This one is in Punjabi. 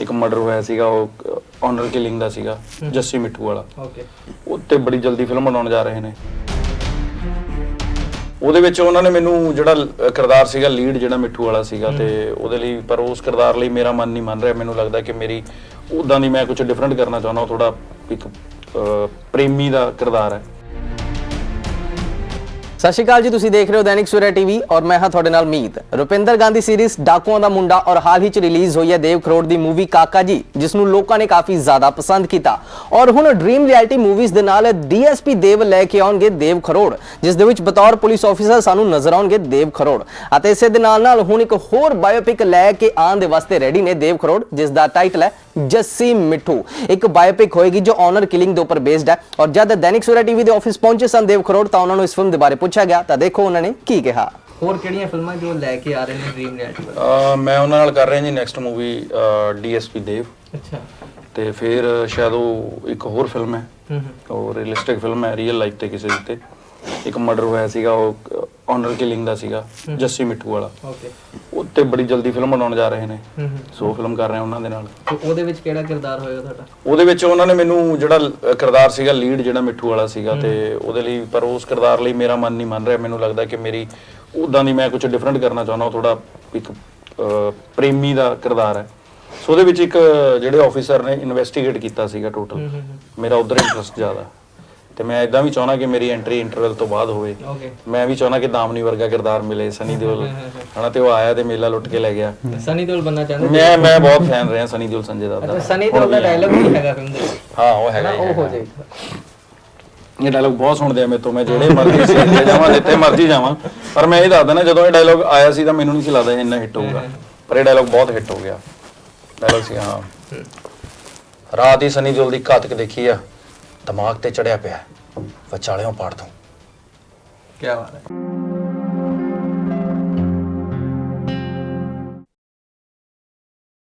ਇੱਕ ਮਰਡਰ ਹੋਇਆ ਸੀਗਾ ਉਹ ਆਨਰ ਕਿਲਿੰਗ ਦਾ ਸੀਗਾ ਜੱਸੀ ਮਿੱਠੂ ਵਾਲਾ। ਓਕੇ ਉੱਤੇ ਬੜੀ ਜਲਦੀ ਫਿਲਮ ਬਣਾਉਣ ਜਾ ਰਹੇ ਨੇ। ਉਹਦੇ ਵਿੱਚ ਉਹਨਾਂ ਨੇ ਮੈਨੂੰ ਜਿਹੜਾ ਕਿਰਦਾਰ ਸੀਗਾ ਲੀਡ ਜਿਹੜਾ ਮਿੱਠੂ ਵਾਲਾ ਸੀਗਾ ਤੇ ਉਹਦੇ ਲਈ ਪਰ ਉਸ ਕਿਰਦਾਰ ਲਈ ਮੇਰਾ ਮਨ ਨਹੀਂ ਮੰਨ ਰਿਹਾ। ਮੈਨੂੰ ਲੱਗਦਾ ਕਿ ਮੇਰੀ ਉਦਾਂ ਦੀ ਮੈਂ ਕੁਝ ਡਿਫਰੈਂਟ ਕਰਨਾ ਚਾਹੁੰਦਾ ਥੋੜਾ ਇੱਕ ਪ੍ਰੇਮੀ ਦਾ ਕਿਰਦਾਰ ਹੈ। ਸਤਿ ਸ਼੍ਰੀ ਅਕਾਲ ਜੀ, ਤੁਸੀਂ ਦੇਖ ਰਹੇ ਹੋ ਦੈਨਿਕ ਸਵੇਰਾ ਟੀਵੀ ਔਰ ਮੈਂ ਹਾਂ ਤੁਹਾਡੇ ਨਾਲ ਮੀਤ। ਰੁਪਿੰਦਰ ਗਾਂਧੀ ਸੀਰੀਜ਼ ਡਾਕੂਆਂ ਦਾ ਮੁੰਡਾ ਔਰ ਹਾਲ ਹੀ ਚ ਰਿਲੀਜ਼ ਹੋਈ ਹੈ ਦੇਵ ਖਰੋੜ ਦੀ ਮੂਵੀ ਕਾਕਾ ਜੀ, ਜਿਸ ਨੂੰ ਲੋਕਾਂ ਨੇ ਕਾਫੀ ਜ਼ਿਆਦਾ ਪਸੰਦ ਕੀਤਾ। ਔਰ ਹੁਣ ਡ੍ਰੀਮ ਰਿਐਲਿਟੀ ਮੂਵੀਜ਼ ਦੇ ਨਾਲ ਡੀਐਸਪੀ ਦੇਵ ਲੈ ਕੇ ਆਉਣਗੇ ਦੇਵ ਖਰੋੜ, ਜਿਸ ਦੇ ਵਿੱਚ ਬਤੌਰ ਪੁਲਿਸ ਆਫੀਸਰ ਸਾਨੂੰ ਨਜ਼ਰ ਆਉਣਗੇ ਦੇਵ ਖਰੋੜ। ਅਤੇ ਇਸੇ ਦੇ ਨਾਲ ਨਾਲ ਹੁਣ ਇੱਕ ਹੋਰ ਬਾਇਓਪਿਕ ਲੈ ਕੇ ਆਉਣ ਦੇ ਵਾਸਤੇ ਰੈਡੀ ਨੇ ਦੇਵ ਖਰੋੜ, ਜਿਸ ਦਾ ਟਾਈਟਲ ਹੈ ਜੱਸੀ ਮਿੱਠੂ। ਇੱਕ ਬਾਇਓਪਿਕ ਹੋਏਗੀ ਜੋ ਆਨਰ ਕਿਲਿੰਗ ਦੇ ਉੱਪਰ ਬੇਸਡ ਹੈ। ਔਰ ਜਦ ਦੈਨਿਕ ਸਵੇਰਾ ਟੀਵੀ ਦੇ ਆਫਿਸ ਪਹੁੰਚੇ ਸਨ ਦੇਵ ਖਰੋੜ, ਤਾਂ ਉਹਨਾਂ ਨੂੰ ਇਸ ਫਿਲਮ ਦੇ ਬਾਰੇ ਪੁੱਛਿਆ ਗਿਆ ਤਾਂ ਦੇਖੋ ਉਹਨਾਂ ਨੇ ਕੀ ਕਿਹਾ। ਹੋਰ ਕਿਹੜੀਆਂ ਫਿਲਮਾਂ ਜੋ ਲੈ ਕੇ ਆ ਰਹੇ ਨੇ ਡ੍ਰੀਮ ਰਿਐਲਿਟੀ ਵੱਲ? ਅਹ, ਮੈਂ ਉਹਨਾਂ ਨਾਲ ਕਰ ਰਿਹਾ ਜੀ ਨੈਕਸਟ ਮੂਵੀ ਡੀਐਸਪੀ ਦੇਵ ਅੱਛਾ। ਤੇ ਫਿਰ ਸ਼ਾਇਦ ਉਹ ਇੱਕ ਹੋਰ ਫਿਲਮ ਹੈ। ਹੂੰ ਉਹ ਰੀਅਲਿਸਟਿਕ ਫਿਲਮ ਹੈ ਰੀਅਲ ਲਾਈਫ ਤੇ ਕਿਸੇ ਦੇ ਇੱਕ ਮਰਡਰ ਹੋਇਆ ਸੀਗਾ ਉਹ ਆਨਰ ਕਿਲਿੰਗ ਦਾ ਸੀਗਾ ਜੱਸੀ ਮਿੱਠੂ ਵਾਲਾ। ਓਕੇ ਉੱਤੇ ਬੜੀ ਜਲਦੀ ਫਿਲਮ ਬਣਾਉਣ ਜਾ ਰਹੇ ਨੇ। ਹੂੰ ਹੂੰ। ਸੋ ਫਿਲਮ ਕਰ ਰਹੇ ਹਾਂ ਉਹਨਾਂ ਦੇ ਨਾਲ। ਤੇ ਉਹਦੇ ਵਿੱਚ ਕਿਹੜਾ ਕਿਰਦਾਰ ਹੋਏਗਾ ਤੁਹਾਡਾ? ਉਹਦੇ ਵਿੱਚ ਉਹਨਾਂ ਨੇ ਮੈਨੂੰ ਜਿਹੜਾ ਲ- ਕਿਰਦਾਰ ਸੀਗਾ ਲੀਡ ਜਿਹੜਾ ਮਿੱਠੂ ਵਾਲਾ ਸੀਗਾ ਤੇ ਉਹਦੇ ਲਈ ਪਰ ਉਸ ਕਿਰਦਾਰ ਲਈ ਮੇਰਾ ਮਨ ਨਹੀਂ ਮੰਨ ਰਿਹਾ। ਮੈਨੂੰ ਲੱਗਦਾ ਕਿ ਮੇਰੀ ਉਦਾਂ ਦੀ ਮੈਂ ਕੁਝ ਡਿਫਰੈਂਟ ਕਰਨਾ ਚਾਹੁੰਦਾ ਥੋੜਾ ਇੱਕ ਅਹ, ਪ੍ਰੇਮੀ ਦਾ ਕਿਰਦਾਰ ਹੈ। ਸੋ ਉਹਦੇ ਵਿੱਚ ਇੱਕ ਜਿਹੜੇ ਆਫੀਸਰ ਨੇ ਇਨਵੈਸਟੀਗੇਟ ਕੀਤਾ ਸੀਗਾ ਟੋਟਲ ਮੇਰਾ ਉਧਰ ਇੰਟਰਸਟ ਜ਼ਿਆਦਾ। ਤੇ ਮੈਂ ਇਦਾਂ ਵੀ ਚਾਹੁੰਦਾ ਕਿ ਮੇਰੀ ਐਂਟਰੀ ਇੰਟਰਵਲ ਤੋਂ ਬਾਅਦ ਹੋਵੇ। ਮੈਂ ਵੀ ਚਾਹੁੰਦਾ ਕਿ ਦਾਮਨੀ ਵਰਗਾ ਕਿਰਦਾਰ ਮਿਲੇ ਸਨੀ ਦਿਓਲ ਹਨਾ ਤੇ ਉਹ ਆਇਆ ਤੇ ਮੇਲਾ ਲੁੱਟ ਕੇ ਲੈ ਗਿਆ। ਸਨੀ ਦਿਓਲ ਬੰਨਾ ਚਾਹੁੰਦੇ ਮੈਂ ਮੈਂ ਬਹੁਤ ਫੈਨ ਰਿਹਾ ਸਨੀ ਦਿਓਲ ਸੰਜੇ ਦਾ ਅੱਛਾ ਸਨੀ ਦਿਓਲ ਦਾ ਡਾਇਲੌਗ ਵੀ ਹੈਗਾ ਫਿਲਮ ਦੇ ਹਾਂ ਉਹ ਹੈਗਾ ਉਹ ਹੀ। ਜਾਏਗਾ। ਇਹ ਡਾਇਲੌਗ ਬਹੁਤ ਸੁਣਦੇ ਆ ਮੇਰੇ ਤੋਂ ਮੈਂ ਜਿਹੜੇ ਮਰਜ਼ੀ ਸੀਨ ਤੇ ਜਾਵਾਂ ਜਿੱਥੇ ਮਰਜ਼ੀ ਜਾਵਾਂ। ਪਰ ਮੈਂ ਇਹ ਦੱਸਦਾ ਨਾ ਜਦੋਂ ਇਹ ਡਾਇਲੌਗ ਆਇਆ ਸੀ ਤਾਂ ਮੈਨੂੰ ਨਹੀਂ ਸੀ ਲੱਗਦਾ ਇਹ ਇੰਨਾ ਹਿੱਟ ਹੋਊਗਾ। ਪਰ ਇਹ ਡਾਇਲੌਗ ਬਹੁਤ ਹਿੱਟ ਹੋ ਗਿਆ। ਡਾਇਲੌਗ ਸੀ ਹਾਂ। ਰਾਤ ਹੀ ਸਨੀ ਦਿਓਲ ਦੀ ਘਾਤਕ ਦੇਖੀ ਆ। ਦਿਮਾਗ ਤੇ ਚੜਿਆ ਪਿਆ ਵਿਚਾਲਿਓਂ ਪਾੜ ਦੂੰ। ਕੀ ਬਾਤ ਹੈ।